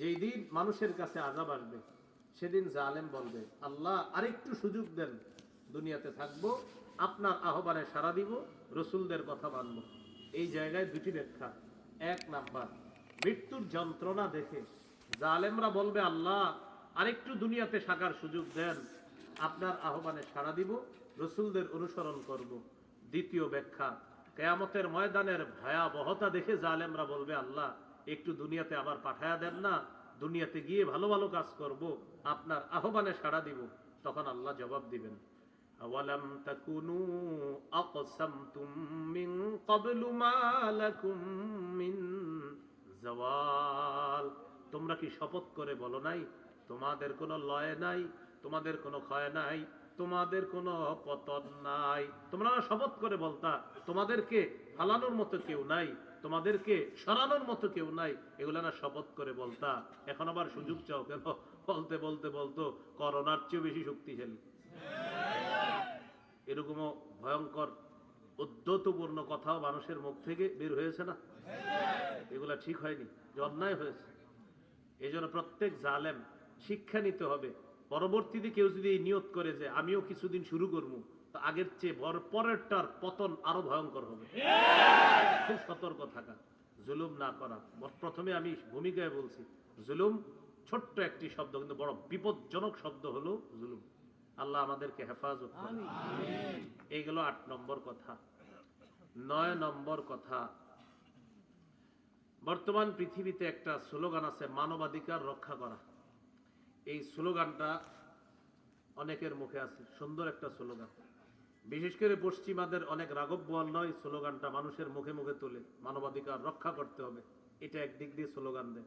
যেই দিন মানুষের কাছে আজাব আসবে, সেদিন জালেম বলবে, আল্লাহ আরেকটু সুযোগ দেন, দুনিয়াতে থাকব, আপনার আহ্বানে সাড়া দিব, রসুলদের কথা মানব। এই জায়গায় দুটি ব্যাখ্যা। এক নাম্বার, মৃত্যুর যন্ত্রণা দেখে জালেমরা বলবে, আল্লাহ আরেকটু দুনিয়াতে থাকার সুযোগ দেন, আপনার আহ্বানে সাড়া দিব, রসুলদের অনুসরণ করব। দ্বিতীয় ব্যাখ্যা, কেয়ামতের ময়দানের ভয়াবহতা দেখে জালেমরা বলবে, আল্লাহ একটু দুনিয়াতে আবার পাঠায়া দেন না, দুনিয়াতে গিয়ে ভালো ভালো কাজ করব, আপনার আহ্বানে সাড়া দিব, তখন আল্লাহ জবাব দিবেন। জওয়াল। তোমরা কি শপথ করে বলো নাই, তোমাদের কোনো লয় নাই, তোমাদের কোনো ক্ষয় নাই, তোমাদের কোনো পতন নাই। তোমরা শপথ করে বলতা তোমাদেরকে ফালানোর মতো কেউ নাই তোমাদেরকে সরানোর মতো কেউ নাই। এগুলো না শপথ করে বলতা। এখন আবার সুযোগ চাও কেন? বলতে বলতে, বলতো, করোনার চেয়েও বেশি শক্তিশালী। এরকমও ভয়ঙ্কর উদ্যতপূর্ণ কথাও মানুষের মুখ থেকে বের হয়েছে না? এগুলা ঠিক হয়নি অন্যায় হয়েছে। এই জন্য প্রত্যেক জালেম শিক্ষা নিতে হবে। পরবর্তীতে কেউ যদি এই নিয়ত করে যে, আমিও কিছুদিন শুরু করব তো আগের চেয়ে বড় পরেরটার পতন আরও ভয়ঙ্কর হবে। খুব সতর্ক থাকা জুলুম না করা। প্রথমে আমি ভূমিকায় বলছি জুলুম ছোট্ট একটি শব্দ কিন্তু বড় বিপজ্জনক শব্দ হলো জুলুম। আল্লাহ আমাদেরকে হেফাজত এইগুলো আট নম্বর কথা। নয় নম্বর কথা বর্তমান পৃথিবীতে একটা স্লোগান আছে মানবাধিকার রক্ষা করা। এই স্লোগানটা অনেকের মুখে আছে সুন্দর একটা স্লোগান। বিশেষ করে পশ্চিমাদের অনেক রাগব বল নয়, স্লোগানটা মানুষের মুখে মুখে তোলে, মানবাধিকার রক্ষা করতে হবে। এটা একদিক দিয়ে স্লোগান দেয়।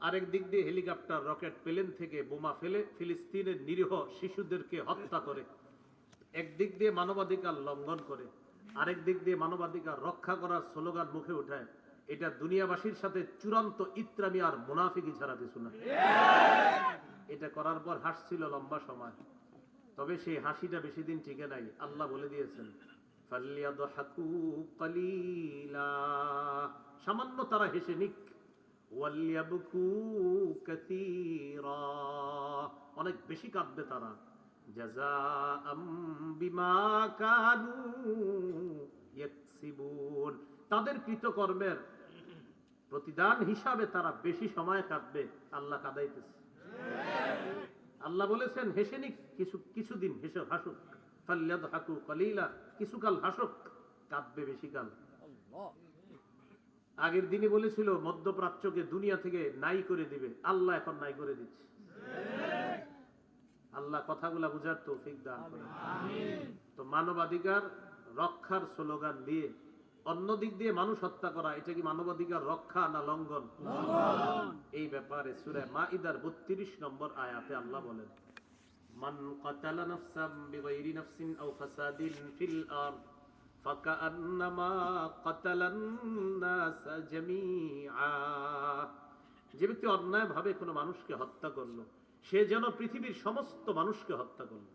আরেক দিক দিয়ে হেলিকপ্টার, রকেট, প্লেন থেকে বোমা ফেলে ফিলিস্তিনের নিরীহ শিশুদেরকে হত্যা করে। একদিক দিয়ে মানবাধিকার লঙ্ঘন করে, আরেক দিক দিয়ে মানবাধিকার রক্ষা করার স্লোগান মুখে উঠায়। এটা দুনিয়াবাসীর সাথে চূড়ান্ত ইত্রামি আর মুনাফিকি ছাড়া কিছু না। এটা করার পর হাসছিল লম্বা সময়। তবে সেই হাসিটা বেশি দিন টিকে নাই। আল্লাহ বলে দিয়েছেন সামান্য তারা হেসে নিক অনেক বেশি কাঁদবে তারা তাদের কৃতকর্মের প্রতিদান হিসাবে তারা বেশি সময় কাঁদবে। আল্লাহ কাদাইতেছে। আল্লাহ বলেছেন হেসে নিক কিছু কিছুদিন হেসে হাসুক ফাল্লাদ হাকু কলিলা কিছুকাল হাসুক কাঁদবে বেশি কাল। আগের দিনে বলেছিল মধ্যপ্রাচ্যকে দুনিয়া থেকে নাই করে দিবে। আল্লাহ এখন নাই করে দিচ্ছে। আল্লাহ কথাগুলা বুঝার তৌফিক দান করে তো মানবাধিকার রক্ষার স্লোগান দিয়ে অন্য দিক দিয়ে মানুষ হত্যা করা এটা কি মানবাধিকার রক্ষা না লঙ্ঘন? এই ব্যাপারে সুরে মা মাইদার বত্রিশ নম্বর আয়াতে আল্লাহ বলেন মান কাতালা নাফসাম বিগাইরি নাফসিন আও ফাসাদিন ফিল আরদ ফাকান্নামা কাতালান নাস জামিআ। যে ব্যক্তি অন্যায়ভাবে কোনো মানুষকে হত্যা করল সে যেন পৃথিবীর সমস্ত মানুষকে হত্যা করল।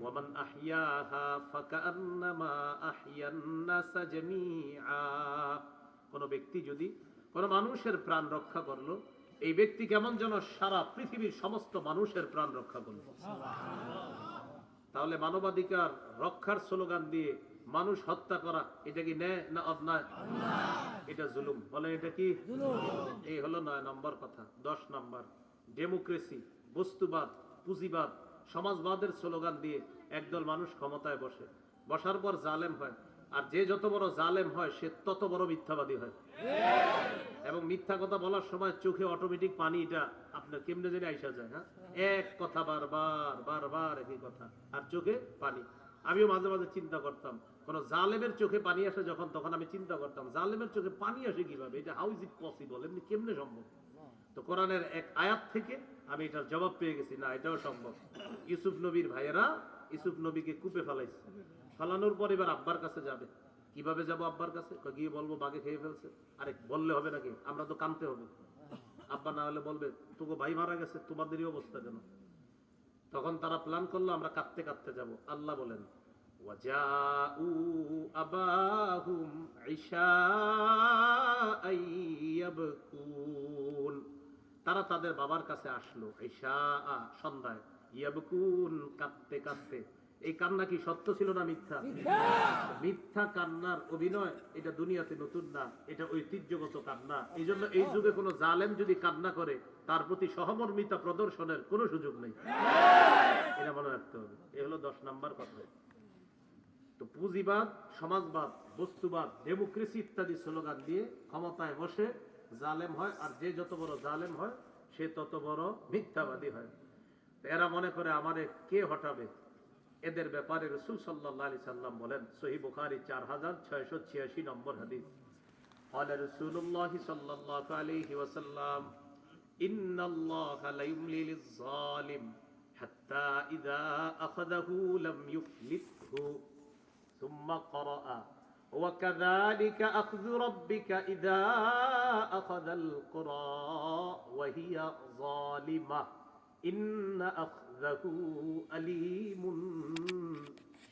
ওয়ামান আহইয়াহা ফাকান্নামা আহইয়ান নাস জামিআ কোন ব্যক্তি যদি কোন মানুষের প্রাণ রক্ষা করল এই ব্যক্তি কেমন যেন সারা পৃথিবীর সমস্ত মানুষের প্রাণ রক্ষা করল। তাহলে মানবাধিকার রক্ষার স্লোগান দিয়ে মানুষ হত্যা করা এটা কি ন্যায় না অন্যায়? এটা জুলুম। বলে এটা কি? এই হলো নয় নম্বর কথা দশ নম্বর। ডেমোক্রেসি বস্তুবাদ পুঁজিবাদ সমাজবাদের স্লোগান দিয়ে একদল মানুষ ক্ষমতায় বসে। বসার পর জালেম হয়, আর যে যত বড় জালেম হয়, সে তত বড় মিথ্যাবাদী হয়। এবং মিথ্যা কথা বলার সময় চোখে অটোমেটিক পানি এটা আপনার কেমনে জানি আইসা যায় হ্যাঁ? এক কথা বারবার বারবার একই কথা, আর চোখে পানি। আমিও মাঝে মাঝে চিন্তা করতাম, কোন জালেমের চোখে পানি আসে যখন, তখন আমি চিন্তা করতাম, জালেমের চোখে পানি আসে কীভাবে? এটা হাউ ইজ ইট পসিবল এমনি কেমনে সম্ভব? তো কোরআনের এক আয়াত থেকে আমি এটার জবাব পেয়ে গেছি, না, এটাও সম্ভব। ইউসুফ নবীর ভাইয়েরা ইউসুফ নবীকে কূপে ফেলাইছে। ফালানোর পর এবার আব্বার কাছে যাবে। কীভাবে যাব আব্বার কাছে? গিয়ে বলব, বাঘে খেয়ে ফেলছে। আরে, বললে হবে নাকি? আমরা তো কানতে হবে। আব্বা না হলে বলবে তোকে ভাই মারা গেছে, তোমাদেরই অবস্থা কেন? তখন তারা প্ল্যান করল, আমরা কাঁদতে কাঁদতে যাব। আল্লাহ বলেন আবাহুম ইশা তারা তাদের বাবার কাছে আসলো ঈশা সন্ধ্যায়। ইয়াবকুন কাঁদতে কাঁদতে। এই কান্না কি সত্য ছিল না মিথ্যা? মিথ্যা। কান্নার অভিনয় এটা দুনিয়াতে নতুন না এটা ঐতিহ্যগত কান্না। এই জন্য এই যুগে কোনো জালেম যদি কান্না করে তার প্রতি সহমর্মিতা প্রদর্শনের কোনো সুযোগ নেই। এটা মনে রাখতে হবে। এ হলো দশ নাম্বার কথা। তো পুঁজিবাদ সমাজবাদ বস্তুবাদ ডেমোক্রেসি ইত্যাদি স্লোগান দিয়ে ক্ষমতায় বসে জালেম হয় আর যে যত বড় জালেম হয় সে তত বড় মিথ্যাবাদী হয় তো এরা মনে করে আমারে কে হটাবে এদের ব্যাপারে রসুল সাল্লাহ আলি সাল্লাম বলেন সহি বুখারি চার হাজার ছয়শো ছিয়াশি নম্বর হাদিস قال رسول الله صلى الله عليه وسلم إن الله لا يملي للظالم حتى إذا أخذه لم يفلته ثم قرأ وكذلك أخذ ربك إذا أخذ القرى وهي ظالمة إن أخذه أليم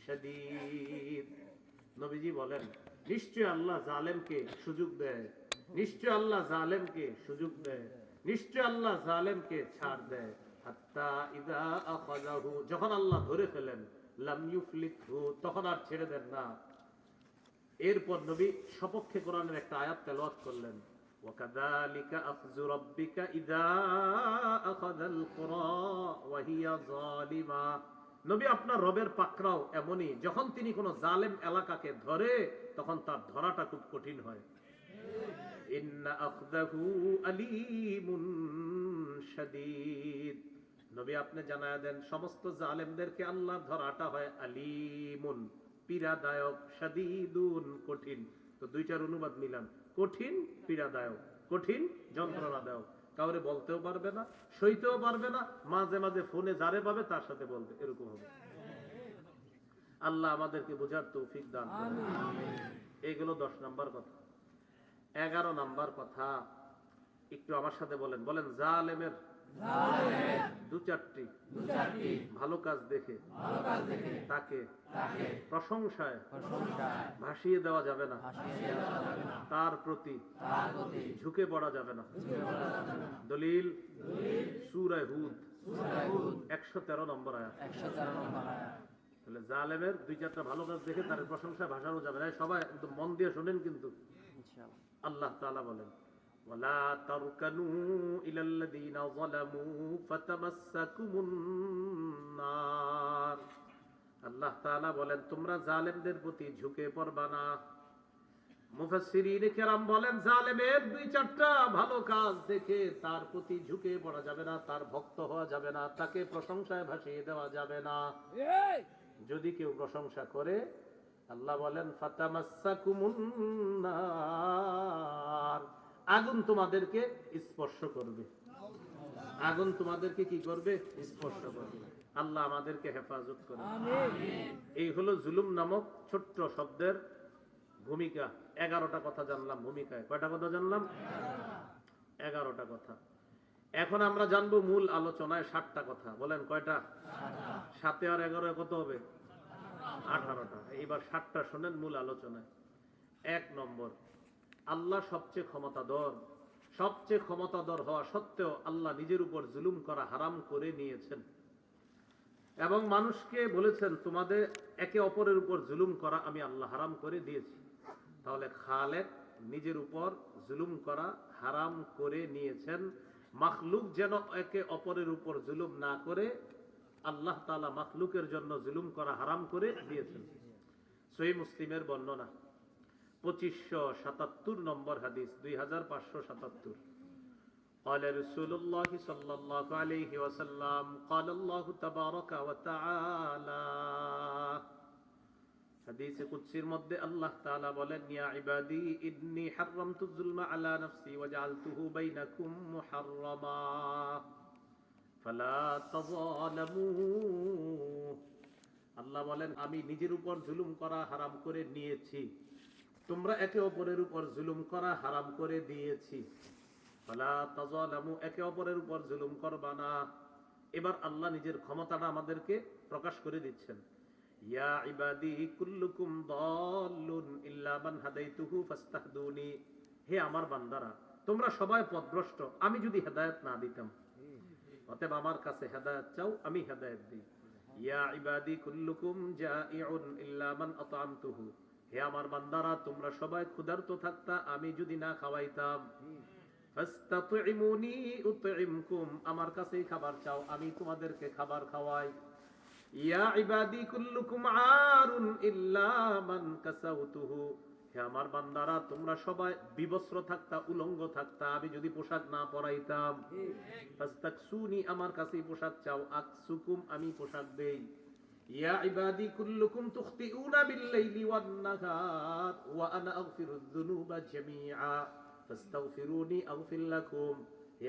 شديد নবীজি বলেন নিশ্চয় আল্লাহ জালেমকে সুযোগ দেয় নিশ্চয় আল্লাহ জালেমকে সুযোগ দেয় নিশ্চয় আল্লাহ জালেমকে ছাড় দেয় হাত্তা ইদা আখাযাহু যখন আল্লাহ ধরে ফেলেন লাম ইউফলিতহু তখন আর ছেড়ে দেন না এরপর নবী সপক্ষে কোরআনের একটা আয়াত তেলাওয়াত করলেন وكذلك أخذ ربك إذا أخذ القرى وهي ظالمة নবী আপনার রবের পাকরাও এমনই যখন তিনি কোন জালেম এলাকাকে ধরে তখন তার ধরাটা খুব কঠিন হয় ইন্না আখদাহু আলীমুন শাদীদ নবী আপনি জানায় দেন সমস্ত জালেমদেরকে আল্লাহ ধরাটা হয় আলিমুন পীড়াদায়ক শাদীদুন কঠিন। তো দুইটার অনুবাদ মিলাম কঠিন পীড়াদায়ক। কঠিন যন্ত্রণাদায়ক। কাউরে বলতেও পারবে না সইতেও পারবে না মাঝে মাঝে ফোনে যারে পাবে তার সাথে বলবে এরকম হবে। আল্লাহ আমাদেরকে বোঝার তৌফিক দান। এইগুলো দশ নাম্বার কথা। এগারো নাম্বার কথা একটু আমার সাথে বলেন। বলেন জালেমের দু চারটি। ভালো কাজ দেখে। তাকে প্রশংসায় ভাসিয়ে দেওয়া যাবে না। তার প্রতি ঝুঁকে পড়া যাবে না। দলিল সুরায় হুদ। একশো তেরো নম্বর আয়াত। তাহলে জালেমের দুই চারটা ভালো কাজ দেখে তার প্রশংসা ভাসানো যাবে না। সবাই একদম মন দিয়ে শোনেন কিন্তু। আল্লাহ তাআলা বলেন। ওয়ালা তারকানু ইলাল্লাযীনা যালামু ফাতামাসসাকুমুন নার আল্লাহ তাআলা বলেন তোমরা জালেমদের প্রতি ঝুঁকে পড়বা না। মুফাসসিরিন কেরাম বলেন জালেমের দুই চারটা ভালো কাজ দেখে তার প্রতি ঝুঁকে পড়া যাবে না তার ভক্ত হওয়া যাবে না তাকে প্রশংসায় ভাসিয়ে দেওয়া যাবে না। যদি কেউ প্রশংসা করে আল্লাহ বলেন ফাতামাসসাকুমুন নার আগুন তোমাদেরকে স্পর্শ করবে। আগুন তোমাদেরকে কি করবে? স্পর্শ করবে। আল্লাহ আমাদেরকে হেফাজত করে এই হলো জুলুম নামক ছোট্ট শব্দের ভূমিকা। এগারোটা কথা জানলাম ভূমিকায়। কয়টা কথা জানলাম? এগারোটা কথা। এখন আমরা জানব মূল আলোচনায় ষাটটা কথা। বলেন কয়টা? সাতে আর এগারো কত হবে? আঠারোটা। এইবার ষাটটা শোনেন মূল আলোচনায়। এক নম্বর আল্লাহ সবচেয়ে ক্ষমতাধর। সবচেয়ে ক্ষমতাধর হওয়া সত্ত্বেও আল্লাহ নিজের উপর জুলুম করা হারাম করে নিয়েছেন। এবং মানুষকে বলেছেন, তোমাদের একে অপরের উপর জুলুম করা আমি আল্লাহ হারাম করে দিয়েছি। তাহলে খালেক নিজের উপর জুলুম করা হারাম করে নিয়েছেন। মাখলুক যেন একে অপরের উপর জুলুম না করে, আল্লাহ তালা মাখলুকের জন্য জুলুম করা হারাম করে দিয়েছেন। সহি মুসলিমের বর্ণনা। পঁচিশশো সাতাত্তর নম্বর হাদিস দুই হাজার পাঁচশো সাতাত্তর قال رسول الله صلى الله عليه وسلم قال الله تبارك وتعالى হাদিসে কুদসির মধ্যে আল্লাহ তাআলা বলেন ইয়া ইবাদি ইন্নী হারামতু যুলমা আলা নাফসি ওয়া জাআলতুহু বাইনাকুম মুহাররামা ফালা তাযালামু আল্লাহ বলেন আমি নিজের উপর জুলুম করা হারাম করে নিয়েছি তোমরা একে অপরের উপর জুলুম করা হারাম করে দিয়েছি। একে অপরের উপর জুলুম করবা না। এবার আল্লাহ নিজের ক্ষমতাটা আমাদেরকে প্রকাশ করে দিচ্ছেন। হে আমার বান্দারা, তোমরা সবাই পথভ্রষ্ট আমি যদি হেদায়েত না দিতাম। অতএব আমার কাছে হেদায়েত চাও, আমি হেদায়েত দিই। ইয়া ইবাদি কুল্লুকুম জাইউন ইল্লা হে আমার বান্দারা তোমরা সবাই ক্ষুধার্ত থাকতা আমি যদি না খাওয়াইতাম। আমার কাছেই খাবার চাও আমি তোমাদেরকে খাবার খাওয়াই। ইয়া ইবাদি কুল্লুকুম আরুন ইল্লা মান কাসাউতুহু। হে আমার বান্দারা তোমরা সবাই বিবস্ত্র থাকতা উলঙ্গ থাকতা আমি যদি পোশাক না পরাইতাম। ফাস্তাকসুনি আমার কাছেই পোশাক চাও আকসুকুম আমি পোশাক দেই। ইয়া ইবাদি কুল্লুকুম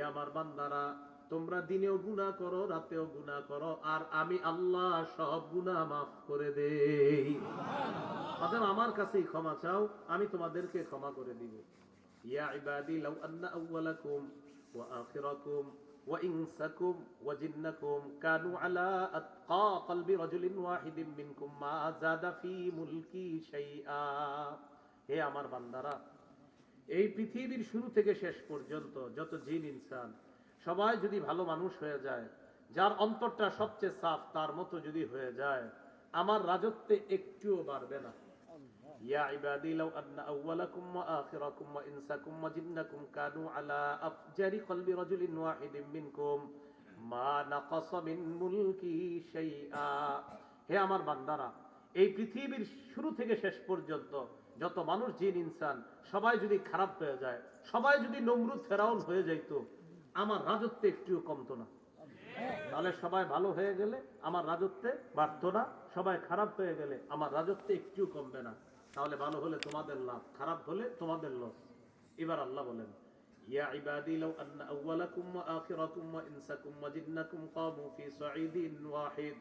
আমার বান্দারা, তোমরা দিনেও গুনাহ করো, রাতেও গুনাহ করো, আর আমি আল্লাহ সব গুনাহ মাফ করে দেই। অতএব আমার কাছেই ক্ষমা চাও, আমি তোমাদেরকে ক্ষমা করে দিব। ইয়া ইবাদি লাউ আন্না আউওয়ালাকুম ওয়া আখিরাকুম। আলা আতকা কলবি রাজুলিন ওয়াহিদিন মিনকুম মা জাদা ফি হে আমার বান্দারা, এই পৃথিবীর শুরু থেকে শেষ পর্যন্ত যত জিন ইনসান, সবাই যদি ভালো মানুষ হয়ে যায়, যার অন্তরটা সবচেয়ে সাফ, তার মতো যদি হয়ে যায়, আমার রাজত্বে একটুও বাড়বে না। ইয়া ইবাদি লাউ আন্না আউওয়ালাকুম ওয়া আখিরাকুম ওয়া ইনসাকুম ওয়া জিন্নাকুম কানু আলা আফজারি কলবি রাজুলিন ওয়াহিদিন মিনকুম মা নাকাসা মিন মুলকি হে আমার বান্দারা, এই পৃথিবীর শুরু থেকে শেষ পর্যন্ত যত মানুষ জিন, ইনসান, সবাই যদি খারাপ হয়ে যায়, সবাই যদি নমরুদ, ফেরাউন হয়ে যাইত, আমার রাজত্বে একটুও কমতো না। তাহলে সবাই ভালো হয়ে গেলে আমার রাজত্বে বাড়তো না, সবাই খারাপ হয়ে গেলে আমার রাজত্বে একটুও কমবে না। তাহলে ভালো হলে তোমাদের লাভ, খারাপ হলে তোমাদের লস। এবার আল্লাহ বলেন ওয়াহিদ।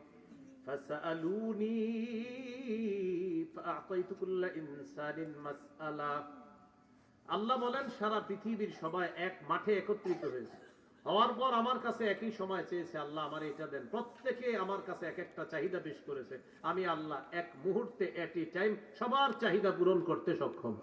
আল্লাহ বলেন, সারা পৃথিবীর সবাই এক মাঠে একত্রিত হয়েছে। হওয়ার পর আমার কাছে একই সময় চেয়েছে, আল্লাহ আমার এটা দেন। প্রত্যেকে আমার কাছে এক একটা চাহিদা পেশ করেছে। আমি আল্লাহ এক মুহূর্তে এট টাইম সবার চাহিদা পূরণ করতে সক্ষম।